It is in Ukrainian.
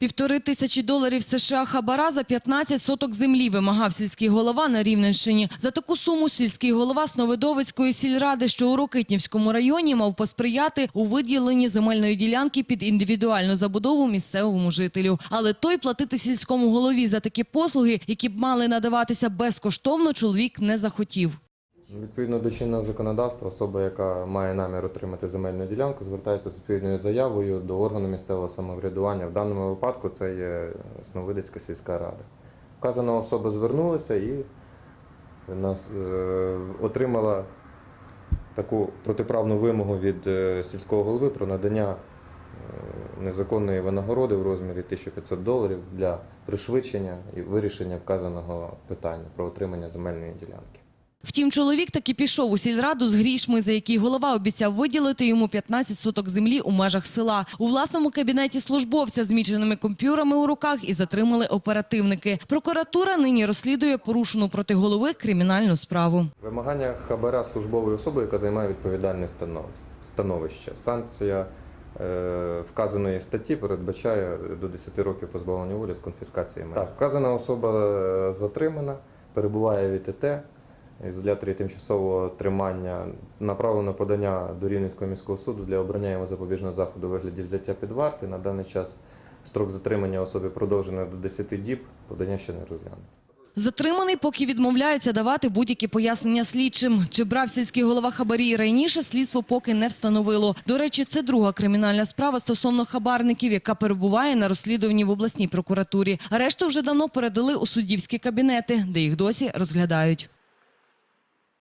Півтори тисячі доларів США хабара за 15 соток землі вимагав сільський голова на Рівненщині. За таку суму сільський голова Сновидовицької сільради, що у Рокитнівському районі, мав посприяти у виділенні земельної ділянки під індивідуальну забудову місцевому жителю. Але той платити сільському голові за такі послуги, які б мали надаватися безкоштовно, чоловік не захотів. Відповідно до чинного законодавства, особа, яка має намір отримати земельну ділянку, звертається з відповідною заявою до органу місцевого самоврядування. В даному випадку це є Сновидицька сільська рада. Вказана особа звернулася і нас, е, отримала таку протиправну вимогу від е, сільського голови про надання е, незаконної винагороди в розмірі 1500 доларів для пришвидшення і вирішення вказаного питання про отримання земельної ділянки. Втім, чоловік таки пішов у сільраду з грішми, за які голова обіцяв виділити йому 15 соток землі у межах села. У власному кабінеті службовця з міченими комп'ютерами у руках і затримали оперативники. Прокуратура нині розслідує порушену проти голови кримінальну справу. Вимагання хабара службової особи, яка займає відповідальне становище. Санкція е, вказаної статті передбачає до 10 років позбавлення волі з конфіскацією. Так, вказана особа е, затримана, перебуває в ІТТ. Ізоляторі тимчасового тримання направлено подання до Рівненського міського суду для обрання йому запобіжного заходу у вигляді взяття під варти. На даний час строк затримання особи продовжено до 10 діб, подання ще не розглянуто. Затриманий, поки відмовляється давати будь-які пояснення слідчим. Чи брав сільський голова хабарі раніше, слідство поки не встановило. До речі, це друга кримінальна справа стосовно хабарників, яка перебуває на розслідуванні в обласній прокуратурі. А решту вже давно передали у суддівські кабінети, де їх досі розглядають.